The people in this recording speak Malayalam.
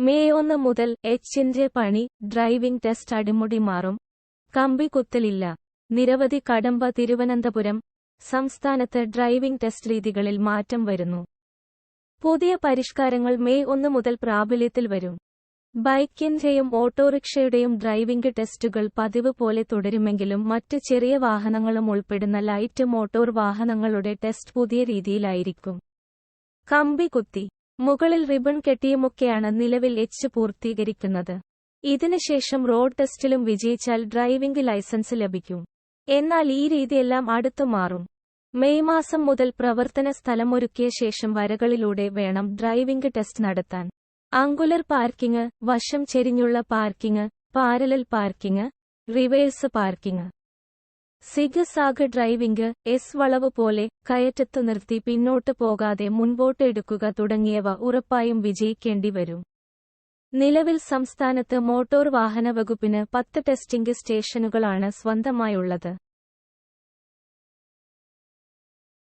മെയ് ഒന്ന് മുതൽ എച്ചിന്റെ പണി ഡ്രൈവിംഗ് ടെസ്റ്റ് അടിമുടി മാറും. കമ്പി കുത്തലില്ല. നിരവധി കടമ്പ തിരുവനന്തപുരം സംസ്ഥാനത്ത് ഡ്രൈവിംഗ് ടെസ്റ്റ് രീതികളിൽ മാറ്റം വരുന്നു. പുതിയ പരിഷ്കാരങ്ങൾ മെയ് ഒന്ന് മുതൽ പ്രാബല്യത്തിൽ വരും. ബൈക്കിന്റെയും ഓട്ടോറിക്ഷയുടെയും ഡ്രൈവിംഗ് ടെസ്റ്റുകൾ പതിവ് പോലെ തുടരുമെങ്കിലും മറ്റ് ചെറിയ വാഹനങ്ങളും ഉൾപ്പെടുന്ന ലൈറ്റ് മോട്ടോർ വാഹനങ്ങളുടെ ടെസ്റ്റ് പുതിയ രീതിയിലായിരിക്കും. കമ്പി കുത്തി. മുകളിൽ റിബൺ കെട്ടിയുമൊക്കെയാണ് നിലവിൽ എച്ച് പൂർത്തീകരിക്കുന്നത്. ഇതിനുശേഷം റോഡ് ടെസ്റ്റിലും വിജയിച്ചാൽ ഡ്രൈവിംഗ് ലൈസൻസ് ലഭിക്കും. എന്നാൽ ഈ രീതിയെല്ലാം അടുത്തു മാറും. മെയ് മാസം മുതൽ പ്രവർത്തന സ്ഥലമൊരുക്കിയ ശേഷം വരകളിലൂടെ വേണം ഡ്രൈവിംഗ് ടെസ്റ്റ് നടത്താൻ. അങ്കുലർ പാർക്കിംഗ് വശം ചെരിഞ്ഞുള്ള parking parallel parking reverse parking. Zigzag driving S വളവ് പോലെ കയറ്റത്തു നിർത്തി പിന്നോട്ട് പോകാതെ മുൻപോട്ട് എടുക്കുക തുടങ്ങിയവ ഉറപ്പായും വിജയിക്കേണ്ടി വരും. നിലവിൽ സംസ്ഥാനത്ത് മോട്ടോർ വാഹന വകുപ്പിന് പത്ത് ടെസ്റ്റിംഗ് സ്റ്റേഷനുകളാണ് സ്വന്തമായുള്ളത്.